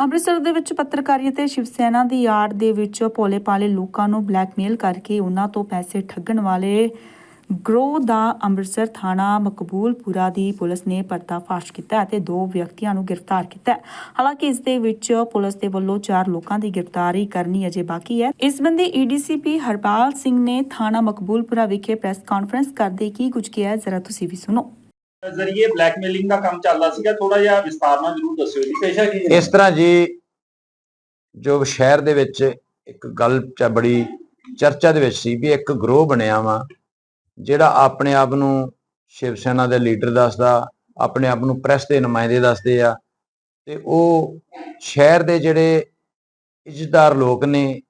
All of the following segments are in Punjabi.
ਅੰਮ੍ਰਿਤਸਰ ਦੇ ਵਿੱਚ ਪੱਤਰਕਾਰੀ ਅਤੇ ਸ਼ਿਵ ਸੈਨਾ ਦੀ ਆੜ ਦੇ ਵਿੱਚ ਭੋਲੇ ਪਾਲੇ ਲੋਕਾਂ ਨੂੰ ਬਲੈਕਮੇਲ ਕਰਕੇ ਉਹਨਾਂ ਤੋਂ ਪੈਸੇ ਠੱਗਣ ਵਾਲੇ ਗਰੋਹ ਦਾ ਅੰਮ੍ਰਿਤਸਰ ਥਾਣਾ ਮਕਬੂਲਪੁਰਾ ਦੀ ਪੁਲਿਸ ਨੇ ਪਰਦਾਫਾਸ਼ ਕੀਤਾ ਅਤੇ ਦੋ ਵਿਅਕਤੀਆਂ ਨੂੰ ਗ੍ਰਿਫਤਾਰ ਕੀਤਾ। ਹਾਲਾਂਕਿ ਇਸ ਦੇ ਵਿੱਚ ਪੁਲਿਸ ਦੇ ਵੱਲੋਂ ਚਾਰ ਲੋਕਾਂ ਦੀ ਗ੍ਰਿਫਤਾਰੀ ਕਰਨੀ ਅਜੇ ਬਾਕੀ ਹੈ। ਇਸ ਸੰਬੰਧੀ ਈਡੀਸੀਪੀ ਹਰਪਾਲ ਸਿੰਘ ਨੇ ਥਾਣਾ ਮਕਬੂਲਪੁਰਾ ਵਿਖੇ ਪ੍ਰੈਸ ਕਾਨਫਰੰਸ ਕਰਦੇ ਕੀ ਕੁਝ ਕਿਹਾ ਜ਼ਰਾ ਤੁਸੀਂ ਵੀ ਸੁਣੋ। ਜ਼ਰੀਏ ਬਲੈਕਮੇਲਿੰਗ ਦਾ ਕੰਮ ਚੱਲਦਾ ਸੀਗਾ। ਥੋੜਾ ਜਿਹਾ ਵਿਸਤਾਰ ਨਾਲ ਜਰੂਰ ਦੱਸਿਓ ਜੀ। ਪੇਸ਼ਾ ਕੀ ਇਸ ਤਰ੍ਹਾਂ ਜੀ ਜੋ ਸ਼ਹਿਰ ਦੇ ਵਿੱਚ ਇੱਕ ਗੱਲ ਚ ਬੜੀ ਚਰਚਾ ਦੇ ਵਿੱਚ ਸੀ ਵੀ ਇੱਕ ਗਰੋਹ ਬਣਿਆ ਵਾ ਜਿਹੜਾ ਆਪਣੇ ਆਪ ਨੂੰ ਸ਼ਿਵ ਸੈਨਾ ਦੇ ਲੀਡਰ ਦੱਸਦਾ, ਆਪਣੇ ਆਪ ਨੂੰ ਪ੍ਰੈਸ ਦੇ ਨੁਮਾਇੰਦੇ ਦੱਸਦੇ ਆ, ਤੇ ਉਹ ਸ਼ਹਿਰ ਦੇ ਜਿਹੜੇ ਇੱਜ਼ਤਦਾਰ ਲੋਕ ਨੇ,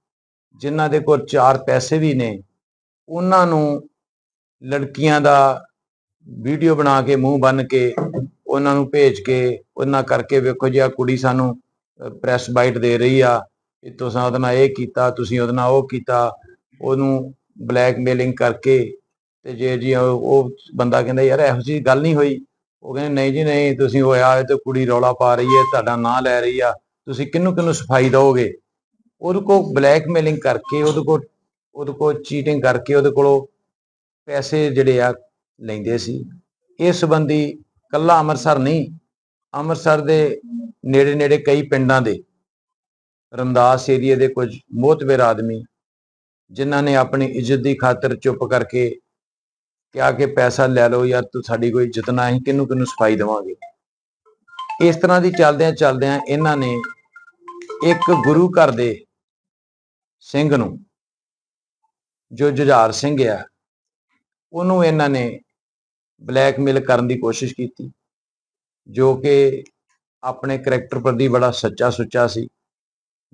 ਜਿਨ੍ਹਾਂ ਦੇ ਕੋਲ ਚਾਰ ਪੈਸੇ ਵੀ ਨੇ, ਉਹਨਾਂ ਨੂੰ ਲੜਕੀਆਂ ਦਾ ਵੀਡੀਓ ਬਣਾ ਕੇ, ਮੂੰਹ ਬੰਨ ਕੇ, ਉਹਨਾਂ ਨੂੰ ਭੇਜ ਕੇ, ਉਹਨਾਂ ਕਰਕੇ ਵੇਖੋ ਜੀ ਆ ਕੁੜੀ ਸਾਨੂੰ ਪ੍ਰੈਸ ਬਾਈਟ ਦੇ ਰਹੀ ਆ ਕਿ ਤੁਸੀਂ ਉਹਦੇ ਨਾਲ ਇਹ ਕੀਤਾ, ਤੁਸੀਂ ਉਹਦੇ ਨਾਲ ਉਹ ਕੀਤਾ, ਉਹਨੂੰ ਬਲੈਕਮੇਲਿੰਗ ਕਰਕੇ ਤੇ ਜੇ ਜੀ ਉਹ ਬੰਦਾ ਕਹਿੰਦਾ, ਯਾਰ, ਇਹੋ ਜਿਹੀ ਗੱਲ ਨਹੀਂ ਹੋਈ। ਉਹ ਕਹਿੰਦੇ, ਨਹੀਂ ਜੀ, ਨਹੀਂ, ਤੁਸੀਂ ਹੋਇਆ ਇਹ ਤੇ ਕੁੜੀ ਰੌਲਾ ਪਾ ਰਹੀ ਹੈ, ਤੁਹਾਡਾ ਨਾਂ ਲੈ ਰਹੀ ਆ। ਤੁਸੀਂ ਕਿਹਨੂੰ ਕਿਹਨੂੰ ਸਫ਼ਾਈ ਦਿਓਗੇ? ਉਹਦੇ ਕੋ ਬਲੈਕਮੇਲਿੰਗ ਕਰਕੇ, ਉਹਦੇ ਕੋ ਉਹਦੇ ਕੋ ਚੀਟਿੰਗ ਕਰਕੇ, ਉਹਦੇ ਕੋਲੋਂ ਪੈਸੇ ਜਿਹੜੇ ਆ ਲੈਂਦੇ ਸੀ। ਇਸ ਸੰਬੰਧੀ ਕੱਲਾ ਅੰਮ੍ਰਿਤਸਰ ਨਹੀਂ, ਅੰਮ੍ਰਿਤਸਰ ਦੇ ਨੇੜੇ ਨੇੜੇ ਕਈ ਪਿੰਡਾਂ ਦੇ ਰਮਦਾਸ ਏਰੀਏ ਦੇ ਕੁਝ ਮੋਹਤਵਰ ਆਦਮੀ, ਜਿਨ੍ਹਾਂ ਨੇ ਆਪਣੀ ਇੱਜ਼ਤ ਦੀ ਖਾਤਰ ਚੁੱਪ ਕਰਕੇ ਕਿਹਾ ਕਿ ਪੈਸਾ ਲੈ ਲਓ ਯਾਰ, ਤੂੰ ਸਾਡੀ ਕੋਈ ਇੱਜ਼ਤ ਨਾ ਅਸੀਂ ਕਿਹਨੂੰ ਕਿਹਨੂੰ ਸਫ਼ਾਈ ਦੇਵਾਂਗੇ? ਇਸ ਤਰ੍ਹਾਂ ਦੀ ਚੱਲਦਿਆਂ ਚੱਲਦਿਆਂ ਇਹਨਾਂ ਨੇ ਇੱਕ ਗੁਰੂ ਘਰ ਦੇ ਸਿੰਘ ਨੂੰ, ਜੋ ਜੁਝਾਰ ਸਿੰਘ ਆ, ਉਹਨੂੰ ਇਹਨਾਂ ਨੇ ਬਲੈਕਮੇਲ ਕਰਨ ਦੀ ਕੋਸ਼ਿਸ਼ ਕੀਤੀ, ਜੋ ਕਿ ਆਪਣੇ ਕਰੈਕਟਰ ਪ੍ਰਤੀ ਬੜਾ ਸੱਚਾ ਸੁੱਚਾ ਸੀ,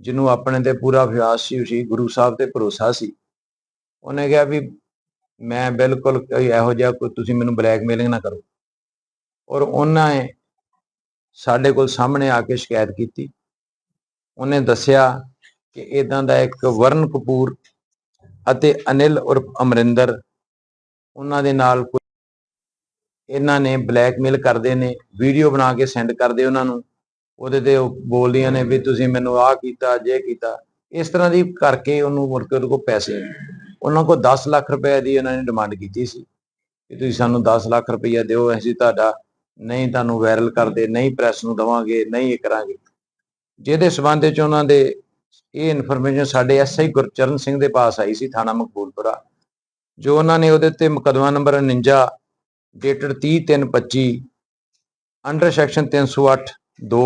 ਜਿਹਨੂੰ ਆਪਣੇ ਤੇ ਪੂਰਾ ਵਿਸ਼ਵਾਸ ਸੀ ਸੀ ਗੁਰੂ ਸਾਹਿਬ ਤੇ ਭਰੋਸਾ ਸੀ। ਉਹਨੇ ਕਿਹਾ ਵੀ ਮੈਂ ਬਿਲਕੁਲ ਕੋਈ ਇਹੋ ਜਿਹਾ ਕੋਈ ਤੁਸੀਂ ਮੈਨੂੰ ਬਲੈਕਮੇਲਿੰਗ ਨਾ ਕਰੋ। ਔਰ ਉਹਨਾਂ ਨੇ ਸਾਡੇ ਕੋਲ ਸਾਹਮਣੇ ਆ ਕੇ ਸ਼ਿਕਾਇਤ ਕੀਤੀ। ਉਹਨੇ ਦੱਸਿਆ ਕਿ ਇਦਾਂ ਦਾ ਇੱਕ ਵਰਨ ਕਪੂਰ ਅਤੇ ਅਨਿਲ ਉਰਫ ਅਮਰਿੰਦਰ ਉਹਨਾਂ ਦੇ ਨਾਲ ਇਹਨਾਂ ਨੇ ਬਲੈਕਮੇਲ ਕਰਦੇ ਨੇ, ਵੀਡੀਓ ਬਣਾ ਕੇ ਸੈਂਡ ਕਰਦੇ ਉਹਨਾਂ ਨੂੰ। ਉਹਦੇ ਤੇ ਉਹ ਬੋਲਦੀਆਂ ਨੇ ਵੀ ਤੁਸੀਂ ਮੈਨੂੰ ਆਹ ਕੀਤਾ, ਜੇ ਕੀਤਾ। ਇਸ ਤਰ੍ਹਾਂ ਦੀ ਕਰਕੇ ਉਹਨੂੰ ਮੁੜ ਕੇ ਉਹਦੇ ਕੋਲ ਪੈਸੇ ਉਹਨਾਂ ਕੋਲ 10 ਲੱਖ ਰੁਪਏ ਦੀ ਉਹਨਾਂ ਨੇ ਡਿਮਾਂਡ ਕੀਤੀ ਸੀ ਕਿ ਤੁਸੀਂ ਸਾਨੂੰ 10 ਲੱਖ ਰੁਪਈਆ ਦਿਓ, ਅਸੀਂ ਤੁਹਾਡਾ ਨਹੀਂ ਤੁਹਾਨੂੰ ਵਾਇਰਲ ਕਰਦੇ, ਨਹੀਂ ਪ੍ਰੈਸ ਨੂੰ ਦਵਾਂਗੇ, ਨਹੀਂ ਇਹ ਕਰਾਂਗੇ। ਜਿਹਦੇ ਸਬੰਧ ਵਿੱਚ ਉਹਨਾਂ ਦੇ ਇਹ ਇਨਫੋਰਮੇਸ਼ਨ ਸਾਡੇ ਐਸਆਈ ਗੁਰਚਰਨ ਸਿੰਘ ਦੇ ਪਾਸ ਆਈ ਸੀ ਥਾਣਾ ਮਕਬੂਲਪੁਰਾ, ਜੋ ਉਹਨਾਂ ਨੇ ਉਹਦੇ ਤੇ ਮੁਕੱਦਮਾ ਨੰਬਰ 49 ਡੇਟਡ 30/3/25 ਅੰਡਰ ਸੈਕਸ਼ਨ 308 2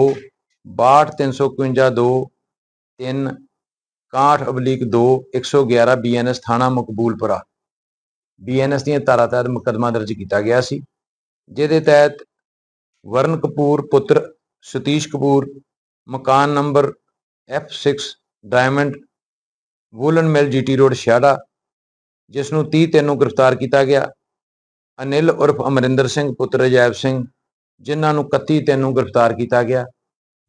62 351 2 3 61 ਅਬਲੀਕ 2 111 ਬੀਐਨਐਸ ਥਾਣਾ ਮਕਬੂਲਪੁਰਾ। ਬੀਐਨਐਸ ਦੀਆਂ ਧਾਰਾ ਤਹਿਤ ਮੁਕੱਦਮਾ ਦਰਜ ਕੀਤਾ ਗਿਆ ਸੀ, ਜਿਹਦੇ ਤਹਿਤ ਵਰਨ ਕਪੂਰ ਪੁੱਤਰ ਸਤੀਸ਼ ਕਪੂਰ, ਮਕਾਨ number F6 diamond woollen mill GT road Chhiara ਜਿਸ ਨੂੰ 30 ਤਿੰਨ ਨੂੰ ਗ੍ਰਿਫਤਾਰ ਕੀਤਾ ਗਿਆ। ਅਨਿਲ ਉਰਫ ਅਮਰਿੰਦਰ ਸਿੰਘ, ਪੁੱਤਰ ਅਜੈਬ ਸਿੰਘ, ਜਿਨ੍ਹਾਂ ਨੂੰ 31 ਤਿੰਨ ਨੂੰ ਗ੍ਰਿਫਤਾਰ ਕੀਤਾ ਗਿਆ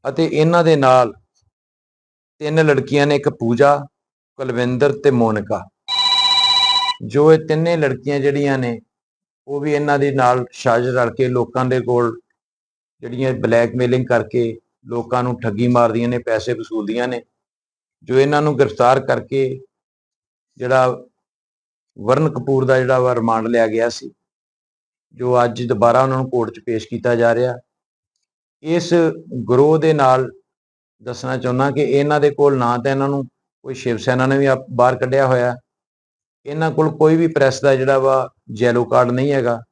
ਅਤੇ ਇਹਨਾਂ ਦੇ ਨਾਲ ਤਿੰਨ ਲੜਕੀਆਂ ਨੇ ਇੱਕ ਪੂਜਾ, ਕੁਲਵਿੰਦਰ ਤੇ ਮੋਨਿਕਾ। ਜੋ ਇਹ ਤਿੰਨੇ ਲੜਕੀਆਂ ਜਿਹੜੀਆਂ ਨੇ, ਉਹ ਵੀ ਇਹਨਾਂ ਦੇ ਨਾਲ ਸਾਜ਼ਿਸ਼ ਰਲ ਕੇ ਲੋਕਾਂ ਦੇ ਕੋਲ ਜਿਹੜੀਆਂ ਬਲੈਕਮੇਲਿੰਗ ਕਰਕੇ ਲੋਕਾਂ ਨੂੰ ਠੱਗੀ ਮਾਰਦੀਆਂ ਨੇ, ਪੈਸੇ ਵਸੂਲਦੀਆਂ ਨੇ, ਜੋ ਇਹਨਾਂ ਨੂੰ ਗ੍ਰਿਫਤਾਰ ਕਰਕੇ ਜਿਹੜਾ ਵਰਨ ਕਪੂਰ ਦਾ ਜਿਹੜਾ ਵਾ ਰਿਮਾਂਡ ਲਿਆ ਗਿਆ ਸੀ, ਜੋ ਅੱਜ ਦੁਬਾਰਾ ਉਹਨਾਂ ਨੂੰ ਕੋਰਟ 'ਚ ਪੇਸ਼ ਕੀਤਾ ਜਾ ਰਿਹਾ। ਇਸ ਗਰੋਹ ਦੇ ਨਾਲ ਦੱਸਣਾ ਚਾਹੁੰਦਾ ਕਿ ਇਹਨਾਂ ਦੇ ਕੋਲ ਨਾ ਤਾਂ ਇਹਨਾਂ ਨੂੰ ਕੋਈ ਸ਼ਿਵ ਸੈਨਾ ਨੇ ਵੀ ਆਪ- ਬਾਹਰ ਕੱਢਿਆ ਹੋਇਆ। ਇਹਨਾਂ ਕੋਲ ਕੋਈ ਵੀ ਪ੍ਰੈਸ ਦਾ ਜਿਹੜਾ ਵਾ ਜੈਲੋ ਕਾਰਡ ਨਹੀਂ ਹੈਗਾ।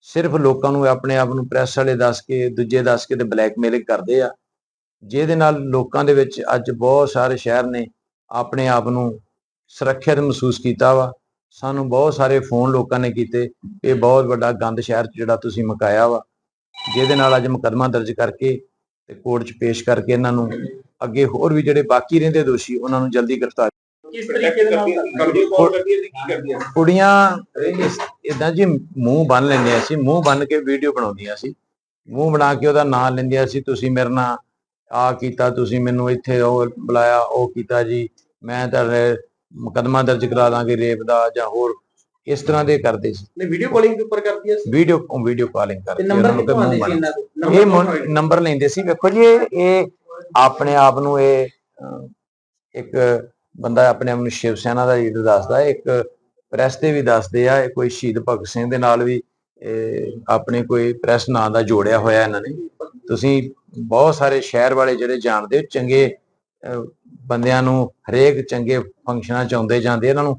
ਸਿਰਫ ਲੋਕਾਂ ਨੂੰ ਆਪਣੇ ਆਪ ਨੂੰ ਪ੍ਰੈਸ ਵਾਲੇ ਦੱਸ ਕੇ, ਦੂਜੇ ਦੱਸ ਕੇ ਤੇ ਬਲੈਕਮੇਲਿੰਗ ਕਰਦੇ ਆ। ਜਿਹਦੇ ਨਾਲ ਲੋਕਾਂ ਦੇ ਵਿੱਚ ਅੱਜ ਬਹੁਤ ਸਾਰੇ ਸ਼ਹਿਰ ਨੇ ਆਪਣੇ ਆਪ ਨੂੰ ਸੁਰੱਖਿਅਤ ਮਹਿਸੂਸ ਕੀਤਾ ਵਾ। ਸਾਨੂੰ ਬਹੁਤ ਸਾਰੇ ਫੋਨ ਲੋਕਾਂ ਨੇ ਕੀਤੇ। ਇਹ ਬਹੁਤ ਵੱਡਾ ਗੰਦ ਸ਼ਹਿਰ ਜਿਹੜਾ ਤੁਸੀਂ ਮਕਾਇਆ ਵਾ। ਜਿਹਦੇ ਨਾਲ ਅੱਜ ਮੁਕੱਦਮਾ ਦਰਜ ਕਰਕੇ ਤੇ ਕੋਰਟ 'ਚ ਪੇਸ਼ ਕਰਕੇ ਇਹਨਾਂ ਨੂੰ ਅੱਗੇ ਹੋਰ ਵੀ ਜਿਹੜੇ ਬਾਕੀ ਰਹਿੰਦੇ ਦੋਸ਼ੀ ਉਹਨਾਂ ਨੂੰ ਜਲਦੀ ਗ੍ਰਿਫਤਾਰ ਕਿਸ ਤਰੀਕੇ ਦੇ ਨਾਲ ਗੱਲ ਕਾਲ ਕਰਦੀ? ਹੈ ਤੇ ਕੀ ਕਰਦੀ ਹੈ? ਕੁੜੀਆਂ ਇਦਾਂ ਜੀ ਮੂੰਹ ਬੰਨ ਲੈਂਦੀਆਂ ਸੀ ਮੂੰਹ ਬੰਨ ਕੇ ਵੀਡੀਓ ਬਣਾਉਂਦੀਆਂ ਸੀ। ਮੂੰਹ ਬਣਾ ਕੇ ਉਹਦਾ ਨਾਂ ਲੈਂਦੀਆਂ ਸੀ ਤੁਸੀਂ ਮੇਰੇ ਨਾਲ ਆ ਕੀਤਾ ਤੁਸੀਂ ਮੈਨੂੰ ਇੱਥੇ ਉਹ ਬੁਲਾਇਆ ਉਹ ਕੀਤਾ ਜੀ ਮੈਂ ਤੁਹਾਡੇ ਮੁਕੱਦਮਾ ਦਰਜ ਕਰਾ ਦਾਂਗੇ ਰੇਪ ਦਾ ਜਾਂ ਹੋਰ ਇਸ ਤਰ੍ਹਾਂ ਦੇ ਕਰਦੇ ਸੀ। ਨੇ ਵੀਡੀਓ ਕਾਲਿੰਗ ਦੇ ਉੱਪਰ ਕਰਦੀਆਂ ਸੀ? ਵੀਡੀਓ ਵੀਡੀਓ ਕਾਲਿੰਗ ਤੇ ਕਰਕੇ ਨੰਬਰ ਕਿੱਥੋਂ ਆਉਂਦੇ ਸੀ ਇਹਨਾਂ ਦੇ? ਇਹ ਨੰਬਰ ਲੈਂਦੇ ਸੀ। ਵੇਖੋ ਜੀ ਇਹ ਆਪਣੇ ਆਪ ਨੂੰ ਇਹ ਇੱਕ ਬੰਦਾ ਆਪਣੇ ਆਪ ਨੂੰ ਸ਼ਿਵ ਸੈਨਾ ਦਾ ਲੀਡਰ ਦੱਸਦਾ ਇੱਕ ਪ੍ਰੈਸ ਤੇ ਵੀ ਦੱਸਦੇ ਆ ਇਹ ਕੋਈ ਸ਼ਹੀਦ ਭਗਤ ਸਿੰਘ ਦੇ ਨਾਲ ਵੀ ਆਪਣੇ ਕੋਈ ਪ੍ਰੈਸ ਨਾਂ ਦਾ ਜੋੜਿਆ ਹੋਇਆ ਇਹਨਾਂ ਨੇ। ਤੁਸੀਂ ਬਹੁਤ ਸਾਰੇ ਸ਼ਹਿਰ ਵਾਲੇ ਜਿਹੜੇ ਜਾਣਦੇ ਹੋ ਚੰਗੇ ਬੰਦਿਆਂ ਨੂੰ ਹਰੇਕ ਚੰਗੇ ਫੰਕਸ਼ਨਾਂ ਚ ਆਉਂਦੇ ਜਾਂਦੇ ਇਹਨਾਂ ਨੂੰ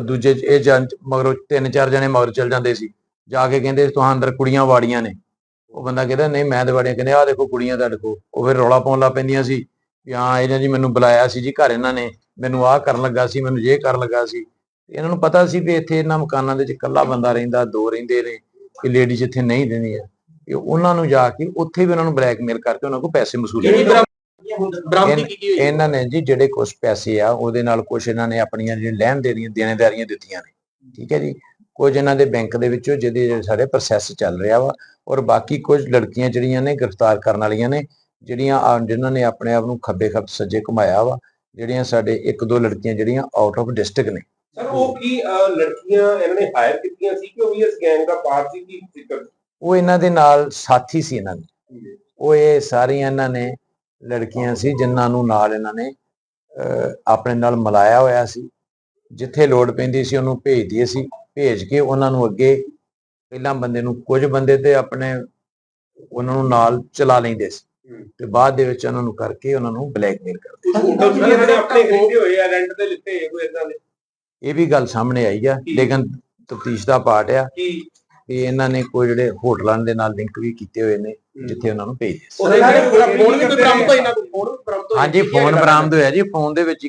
ਦੂਜੇ ਇਹ ਜਨ ਮਗਰੋਂ ਤਿੰਨ ਚਾਰ ਜਣੇ ਮਗਰ ਚਲ ਜਾਂਦੇ ਸੀ। ਜਾ ਕੇ ਕਹਿੰਦੇ ਤੁਹਾਂ ਅੰਦਰ ਕੁੜੀਆਂ ਵਾੜੀਆਂ ਨੇ। ਉਹ ਬੰਦਾ ਕਹਿੰਦਾ ਨਹੀਂ ਮੈਂ ਤੇ ਵਾੜੀਆਂ। ਕਹਿੰਦੇ ਆਹ ਦੇਖੋ ਕੁੜੀਆਂ ਤੁਹਾਡੇ ਕੋਲ। ਉਹ ਫਿਰ ਰੌਲਾ ਪਾਉਣ ਲੱਗ ਪੈਂਦੀਆਂ ਸੀ ਵੀ ਹਾਂ ਇਹਨਾਂ ਜੀ ਮੈਨੂੰ ਬੁਲਾਇਆ ਸੀ ਜੀ ਘਰ ਇਹਨਾਂ ਨੇ। ਮੈਨੂੰ ਆਹ ਕਰਨ ਲੱਗਾ ਸੀ ਮੈਨੂੰ ਇਹ ਕਰਨ ਲੱਗਾ ਸੀ। ਇਹਨਾਂ ਨੂੰ ਪਤਾ ਸੀ ਵੀ ਇੱਥੇ ਇਹਨਾਂ ਮਕਾਨਾਂ ਦੇ ਵਿੱਚ ਇਕੱਲਾ ਬੰਦਾ ਰਹਿੰਦਾ ਦੋ ਰਹਿੰਦੇ ਨੇ ਕਿ ਲੇਡੀਜ਼ ਇੱਥੇ ਨਹੀਂ ਰਹਿੰਦੀਆਂ। ਇਹ ਉਹਨਾਂ ਨੂੰ ਜਾ ਕੇ ਉੱਥੇ ਵੀ ਉਹਨਾਂ ਨੂੰ ਬਲੈਕਮੇਲ ਕਰਕੇ ਉਹਨਾਂ ਕੋਲ ਪੈਸੇ ਵਸੂਲ ਬਰਾਮਦੀ ਕੀਤੀ ਹੋਈ ਇਹਨਾਂ ਨੇ ਜੀ ਜਿਹੜੇ ਕੁਝ ਪੈਸੇ ਆ ਉਹਦੇ ਨਾਲ ਕੁਝ ਇਹਨਾਂ ਨੇ ਆਪਣੀਆਂ ਜਿਹੜੀਆਂ ਲੈਣ ਦੇਣੀਆਂ ਦੇਣੇਦਾਰੀਆਂ ਦਿੱਤੀਆਂ ਨੇ। ਠੀਕ ਹੈ ਜੀ? ਕੁਝ ਇਹਨਾਂ ਦੇ ਬੈਂਕ ਦੇ ਵਿੱਚੋਂ ਜਿਹਦੇ ਸਾਰੇ ਪ੍ਰੋਸੈਸ ਚੱਲ ਰਿਹਾ ਵਾ ਔਰ ਬਾਕੀ ਕੁਝ ਲੜਕੀਆਂ ਜਿਹੜੀਆਂ ਨੇ ਗ੍ਰਿਫਤਾਰ ਕਰਨ ਵਾਲੀਆਂ ਨੇ ਜਿਹੜੀਆਂ ਜਿਨ੍ਹਾਂ ਨੇ ਆਪਣੇ ਆਪ ਨੂੰ ਖੱਬੇ ਖੱਬ ਸੱਜੇ ਘੁਮਾਇਆ ਵਾ ਜਿਹੜੀਆਂ ਸਾਡੇ ਇੱਕ ਦੋ ਲੜਕੀਆਂ ਜਿਹੜੀਆਂ ਆਊਟ ਆਫ ਡਿਸਟ੍ਰਿਕਟ ਨੇ। ਸਰ ਉਹ ਕੀ ਲੜਕੀਆਂ ਇਹਨਾਂ ਨੇ ਹਾਇਰ ਕੀਤੀਆਂ ਸੀ ਕਿ ਉਹ ਵੀ ਇਸ ਗੈਂਗ ਦਾ ਪਾਰਟ ਸੀ ਕੀ ਉਹ ਇਹਨਾਂ ਦੇ ਨਾਲ ਸਾਥੀ ਸੀ ਇਹਨਾਂ ਦੇ। ਉਹ ਇਹ ਸਾਰੀਆਂ ਇਹਨਾਂ ਨੇ ਲੜਕੀਆਂ ਸੀ ਜਿਨ੍ਹਾਂ ਨੂੰ ਨਾਲ ਇਹਨਾਂ ਨੇ ਆਪਣੇ ਨਾਲ ਮਿਲਾਇਆ ਹੋਇਆ ਸੀ। ਜਿੱਥੇ ਲੋੜ ਪੈਂਦੀ ਸੀ ਉਹਨੂੰ ਭੇਜਦੀ ਸੀ। ਭੇਜ ਕੇ ਉਹਨਾਂ ਨੂੰ ਅੱਗੇ ਪਹਿਲਾਂ ਬੰਦੇ ਨੂੰ ਕੁਝ ਬੰਦੇ ਤੇ ਆਪਣੇ ਉਹਨਾਂ ਨੂੰ ਨਾਲ ਚਲਾ ਲੈਂਦੇ ਸੀ। ਤੇ ਬਾਅਦ ਦੇ ਵਿੱਚ ਉਹਨਾਂ ਨੂੰ ਕਰਕੇ ਉਹਨਾਂ ਨੂੰ ਬਲੈਕਮੇਲ ਕਰਦੇ ਆਪਣੇ ਖਰੀਦੇ ਹੋਏ ਆ ਰੈਂਟ ਤੇ ਲਿੱਤੇ ਹੋਏ ਇਦਾਂ ਦੇ? ਇਹ ਵੀ ਗੱਲ ਸਾਹਮਣੇ ਆਈ ਆ। ਲੇਕਿਨ ਤਫਤੀਸ਼ ਦਾ ਪਾਰਟ ਆ। ਕਿ ਇਹਨਾਂ ਨੇ ਕੋਈ ਜਿਹੜੇ ਹੋਟਲਾਂ ਦੇ ਨਾਲ ਲਿੰਕ ਵੀ ਕੀਤੇ ਹੋਏ ਨੇ ਜਿੱਥੇ ਉਹਨਾਂ ਨੂੰ ਭੇਜਦੇ ਸੀ ਉਹਦੇ ਨਾਲ ਫੋਨ ਵੀ ਕੋਈ ਬਰਾਮਦ ਹੋਇਆ ਇਹਨਾਂ ਕੋਲ ਫੋਨ ਵੀ ਬਰਾਮਦ ਹੋਇਆ ਹਾਂਜੀ ਫੋਨ ਬਰਾਮਦ ਹੋਇਆ ਜੀ ਫੋਨ ਦੇ ਵਿੱਚ